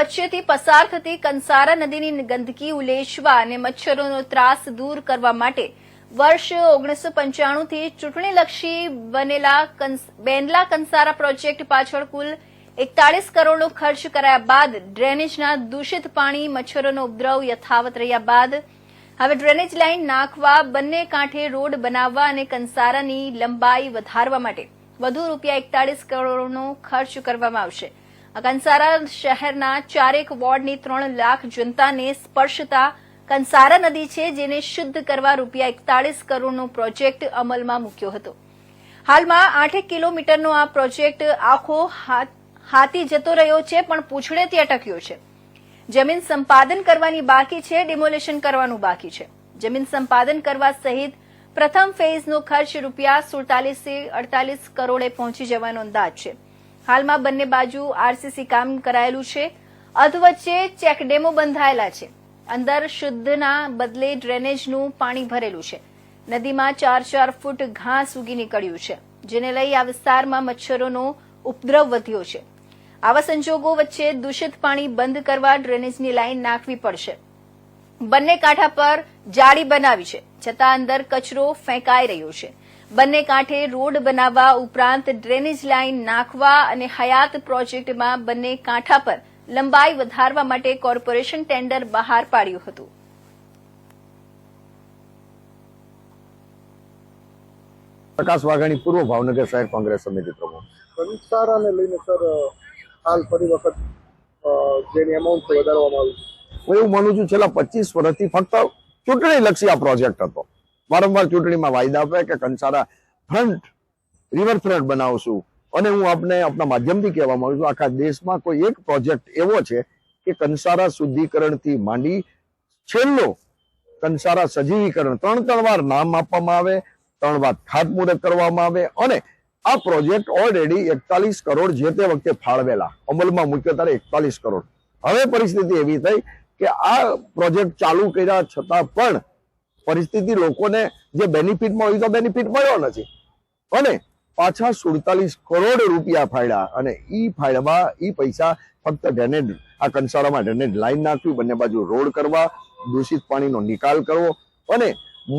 વચ્ચેથી પસાર થતી કંસારા નદીની ગંદકી ઉલેચવા અને મચ્છરોનો ત્રાસ દૂર કરવા માટે વર્ષ ઓગણીસો પંચાણુંથી ચૂંટણીલક્ષી બનેલા બેનલા કંસારા પ્રોજેક્ટ પાછળ કુલ એકતાળીસ કરોડનો ખર્ચ કરાયા બાદ ડ્રેનેજના દૂષિત પાણી, મચ્છરોનો ઉપદ્રવ યથાવત રહ્યા બાદ હવે ડ્રેનેજ લાઇન નાખવા, બંને કાંઠે રોડ બનાવવા અને કંસારાની લંબાઈ વધારવા માટે વધુ રૂપિયા એકતાળીસ કરોડનો ખર્ચ કરવામાં આવશે. કંસારા શહેરના ચારેક વોર્ડની ત્રણ લાખ જનતાને સ્પર્શતા કંસારા નદી છે જેને શુદ્ધ કરવા રૂપિયા એકતાળીસ કરોડનો પ્રોજેક્ટ અમલમાં મૂક્યો હતો. હાલમાં આઠેક કિલોમીટરનો આ પ્રોજેક્ટ આખો હાથ- જતો રહ્યો છે, પણ પૂછડેથી અટક્યો છે. જમીન સંપાદન કરવાની બાકી છે, ડિમોલેશન કરવાનું બાકી છે. જમીન સંપાદન કરવા સહિત પ્રથમ ફેઝનો ખર્ચ રૂપિયા સુડતાલીસથી અડતાલીસ કરોડે પહોંચી જવાનો અંદાજ છે. હાલમાં બંને બાજુ આરસીસી કામ કરાયેલું છે. અધવચ્ચે ચેકડેમો બંધાયેલા છે. અંદર શુદ્ધના બદલે ડ્રેનેજનું પાણી ભરેલું છે. નદીમાં ચાર ચાર ફૂટ ઘાસ ઉગી નીકળ્યું છે, જેને લઈ આ વિસ્તારમાં મચ્છરોનો ઉપદ્રવ વધ્યો છે. આવા સંજોગો વચ્ચે દૂષિત પાણી બંધ કરવા ડ્રેનેજની લાઇન નાખવી પડશે. બંને કાંઠા પર જાળી બનાવી છે, છતાં અંદર કચરો ફેંકાઈ રહ્યો છે. બંને કાંઠે રોડ બનાવવા ઉપરાંત ડ્રેનેજ લાઇન નાખવા અને હયાત પ્રોજેક્ટમાં બંને કાંઠા પર લંબાઈ વધારવા માટે કોર્પોરેશન ટેન્ડર બહાર પાડ્યું હતું. પ્રકાશ વાઘાણી પૂર્વ ભાવનગર શહેર કોંગ્રેસ સમિતિ પ્રમુખ. કંસારાને લઈને સર હાલ ફરી વખત જેની એમાઉન્ટ વધારવામાં આવી હું એવું માનું છું છેલ્લા પચીસ વર્ષથી ફક્ત ચૂંટણી લક્ષી આ પ્રોજેક્ટ હતો. વારંવાર ચૂંટણીમાં વાયદા આપે કે કંસારા ફ્રન્ટ, રિવર ફ્રન્ટ બનાવશું. અને હું આપને આપણા માધ્યમથી કહેવા માંગુ છું, આખા દેશમાં કોઈ એક પ્રોજેક્ટ એવો છે કે કંસારા શુદ્ધિકરણથી માંડી છેલ્લો કંસારા સજીવીકરણ ત્રણ ત્રણ વાર નામ આપવામાં આવે, ત્રણ વાર ખાતમુહૂર્ત કરવામાં આવે અને આ પ્રોજેક્ટ ઓલરેડી એકતાલીસ કરોડ જે તે વખતે ફાળવેલા. અમલમાં મૂક્યો ત્યારે એકતાલીસ કરોડ. હવે પરિસ્થિતિ એવી થઈ કે આ પ્રોજેક્ટ ચાલુ કર્યા છતાં પણ પરિસ્થિતિ લોકોને જે બેનિફિટ મળ્યું તો બેનિફિટ મળ્યો નથી. અને પાછા સુડતાલીસ કરોડ રૂપિયા ફાળ્યા અને એ ફાળવા એ પૈસા ફક્ત ડ્રેનેજ આ કંસારામાં ડ્રેનેજ લાઈન નાખવી બંને બાજુ રોડ કરવા દૂષિત પાણીનો નિકાલ કરવો અને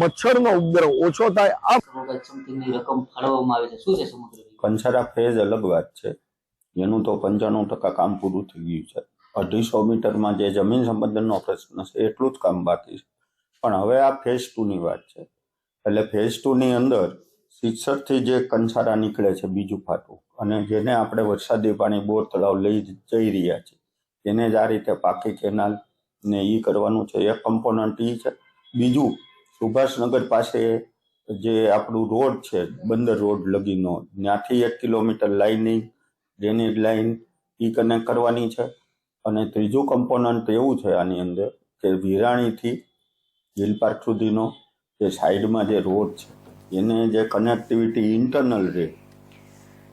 મચ્છરનો ઉપદ્રવ ઓછો થાય. આ રકમ ફાળવવામાં આવે છે. શું છે સમગ્ર કંસારા ફેઝ અલગ વાત છે. એનું તો પંચાણું ટકા કામ પૂરું થઈ ગયું છે. અઢીસો મીટરમાં જે જમીન સંબંધનનો પ્રશ્ન છે એટલું જ કામ બાકી છે. પણ હવે આ ફેઝ ટુની વાત છે. એટલે ફેઝ ટુની અંદર સિત્સરથી જે કંસારા નીકળે છે બીજું ફાટું, અને જેને આપણે વરસાદી પાણી બોર તળાવ લઈ જઈ રહ્યા છીએ એને જ આ રીતે પાકી કેનાલ ને એ કરવાનું છે. એક કમ્પોનન્ટ એ છે. બીજું, સુભાષનગર પાસે જે આપણું રોડ છે, બંદર રોડ લગીનો, ત્યાંથી એક કિલોમીટર લાઇનિંગ ડ્રેનેજ લાઇન એ કનેક્ટ કરવાની છે. અને ત્રીજું કમ્પોનન્ટ એવું છે આની અંદર કે વિરાણીથી હિલ પાર્ક સુધીનો જે સાઈડમાં જે રોડ છે એને જે કનેક્ટિવિટી ઇન્ટરનલ રહે